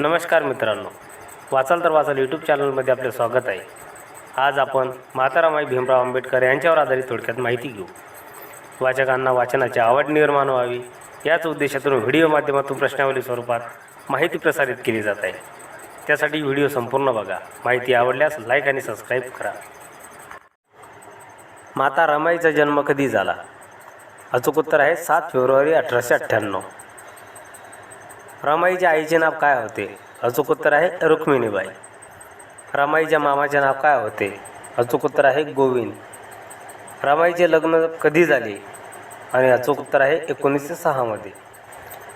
नमस्कार मित्रांनो. वाचाल तर वाचाल यूट्यूब चॅनलमध्ये आपले स्वागत आहे. आज आपण मातारामाई भीमराव आंबेडकर यांच्यावर आधारित थोडक्यात माहिती घेऊ. वाचकांना वाचनाची आवड निर्माण व्हावी याच उद्देशातून व्हिडिओ माध्यमातून प्रश्नावली स्वरूपात माहिती प्रसारित केली जात आहे. त्यासाठी व्हिडिओ संपूर्ण बघा. माहिती आवडल्यास लाईक आणि सबस्क्राईब करा. माता रमाईचा जन्म कधी झाला? अचूक उत्तर आहे सात फेब्रुवारी अठराशे अठ्ठ्याण्णव. रमाईच्या आईचे नाव काय होते? अचूक उत्तर आहे रुक्मिणीबाई. रमाईच्या मामाचे नाव काय होते? अचूक उत्तर आहे गोविंद. रमाईचे लग्न कधी झाले? आणि अचूक उत्तर आहे एकोणीसशे सहामध्ये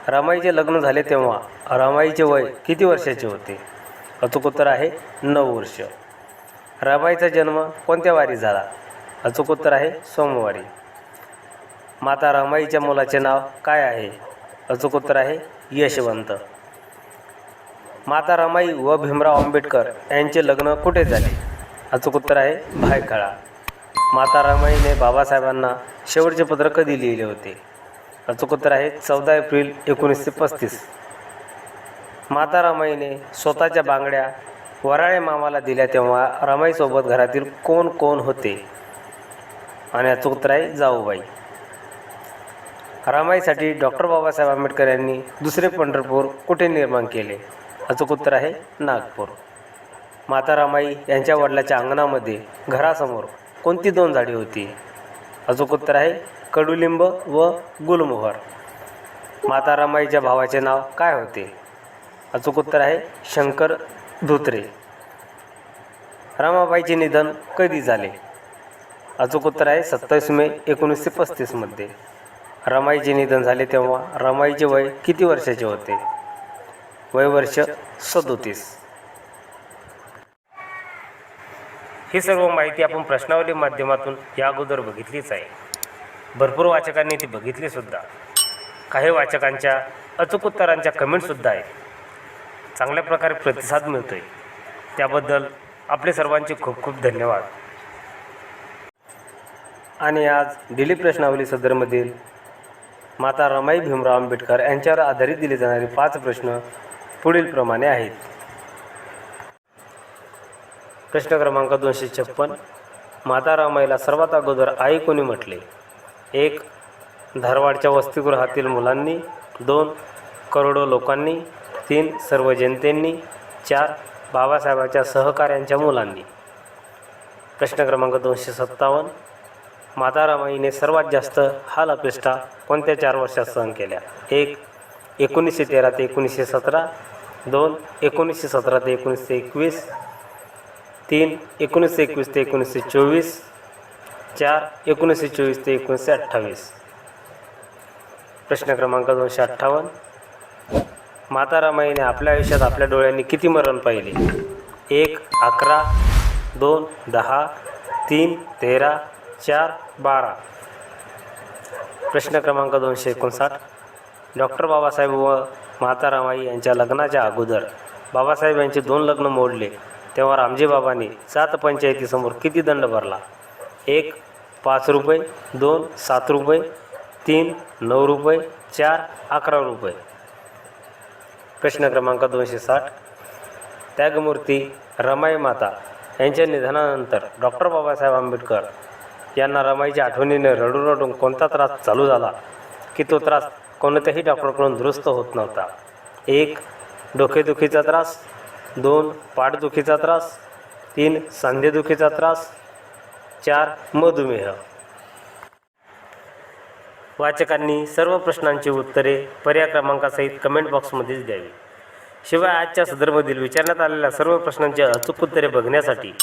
रमाईचे लग्न झाले तेव्हा रमाईचे वय किती वर्षाचे होते? अचूक उत्तर आहे नऊ वर्ष. रमाईचा जन्म कोणत्या वारी झाला? अचूक उत्तर आहे सोमवारी. माता रमाईच्या मुलाचे नाव काय आहे? अचूक उत्तर आहे यशवंत. माता रमाई व भीमराव आंबेडकर यांचे लग्न कुठे झाले? अचूक उत्तर आहे भायखळा. माता रमाईने बाबासाहेबांना शेवटचे पत्र कधी लिहिले होते? अचूक उत्तर आहे चौदा एप्रिल एकोणीसशे पस्तीस. माता रमाईने स्वतःच्या बांगड्या वराळे मामाला दिल्या तेव्हा रमाईसोबत घरातील कोण कोण होते? आणि अचूक उत्तर आहे जाऊबाई. रमाईसाठी डॉक्टर बाबासाहेब आंबेडकर यांनी दुसरे पंढरपूर कुठे निर्माण केले? अचूक उत्तर आहे नागपूर. माता रमाई यांच्या वडिलाच्या अंगणामध्ये घरासमोर कोणती दोन झाडी होती? अचूक उत्तर आहे कडुलिंब व गुलमोहर. माता रमाईच्या भावाचे नाव काय होते? अचूक उत्तर आहे शंकर धोत्रे. रमाबाईचे निधन कधी झाले? अचूक उत्तर आहे सत्तावीस मे एकोणीसशे पस्तीसमध्ये रमाईचे निधन झाले तेव्हा रमाईचे वय किती वर्षाचे होते? वय वर्ष सदोतीस. ही सर्व माहिती आपण प्रश्नावली माध्यमातून या अगोदर बघितलीच आहे. भरपूर वाचकांनी ती बघितलीसुद्धा काही वाचकांच्या अचूक उत्तरांच्या कमेंटसुद्धा आहेत. चांगल्या प्रकारे प्रतिसाद मिळतो आहे त्याबद्दल आपले सर्वांचे खूप खूप धन्यवाद. आणि आज दिली प्रश्नावली सदरमधील माता रमाई भीमराव आंबेडकर यांच्यावर आधारित दिले जाणारे पाच प्रश्न पुढीलप्रमाणे आहेत. प्रश्न क्रमांक दोनशे छप्पन. माता रमाईला सर्वात अगोदर आई कोणी म्हटले? एक धारवाडच्या वसतिगृहातील मुलांनी. दोन करोडो लोकांनी. तीन सर्व जनतेंनी. चार बाबासाहेबांच्या सहकाऱ्यांच्या मुलांनी. प्रश्न क्रमांक दोनशे सत्तावन्न. मातारामाईने सर्वात जास्त हाल अपेष्टा कोणत्या चार वर्षात सहन केल्या? एक एकोणीसशे तेरा ते एकोणीसशे सतरा. दोन एकोणीसशे सतरा ते एकोणीसशे एकवीस. तीन एकोणीसशे एकवीस ते एकोणीसशे चोवीस. चार एकोणीसशे चोवीस ते एकोणीसशे अठ्ठावीस. प्रश्न क्रमांक दोनशे अठ्ठावन्न. मातारामाईने आपल्या आयुष्यात आपल्या डोळ्यांनी किती मरण पाहिले? एक अकरा. दोन दहा. तीन तेरा. चार बारा. प्रश्न क्रमांक दोनशे एकोणसाठ. डॉक्टर बाबासाहेब व माता रमाई यांच्या लग्नाच्या अगोदर बाबासाहेब यांचे दोन लग्न मोडले. तेव्हा रामजी बाबांनी सात पंचायतीसमोर किती दंड भरला? एक पाच रुपये दोन सात रुपये तीन नऊ रुपये चार अकरा रुपये. प्रश्न क्रमांक दोनशे साठ. त्यागमूर्ती रमाई माता यांच्या निधनानंतर डॉक्टर बाबासाहेब आंबेडकर यांना रमाईच्या आठवणीने रडून रडून कोणता त्रास चालू झाला की तो त्रास कोणत्याही डॉक्टरकडून दुरुस्त होत नव्हता? एक डोकेदुखीचा त्रास. दोन पाठदुखीचा त्रास. तीन सांधेदुखीचा त्रास. चार मधुमेह. वाचकांनी सर्व प्रश्नांची उत्तरे पर्याय क्रमांकासहित कमेंट बॉक्समध्येच द्यावी. शिवाय आजच्या सदरमधील विचारण्यात आलेल्या सर्व प्रश्नांची अचूक उत्तरे बघण्यासाठी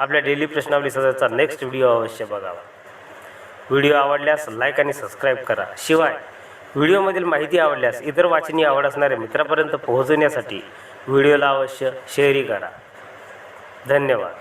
आपल्या डेली प्रश्नावली सदरचा नेक्स्ट व्हिडिओ अवश्य बघावा. व्हिडिओ आवडल्यास लाईक आणि सबस्क्राईब करा. शिवाय व्हिडिओमधील माहिती आवडल्यास इतर वाचनी आवड असणाऱ्या मित्रापर्यंत पोहोचवण्यासाठी व्हिडिओला अवश्य शेअरही करा. धन्यवाद.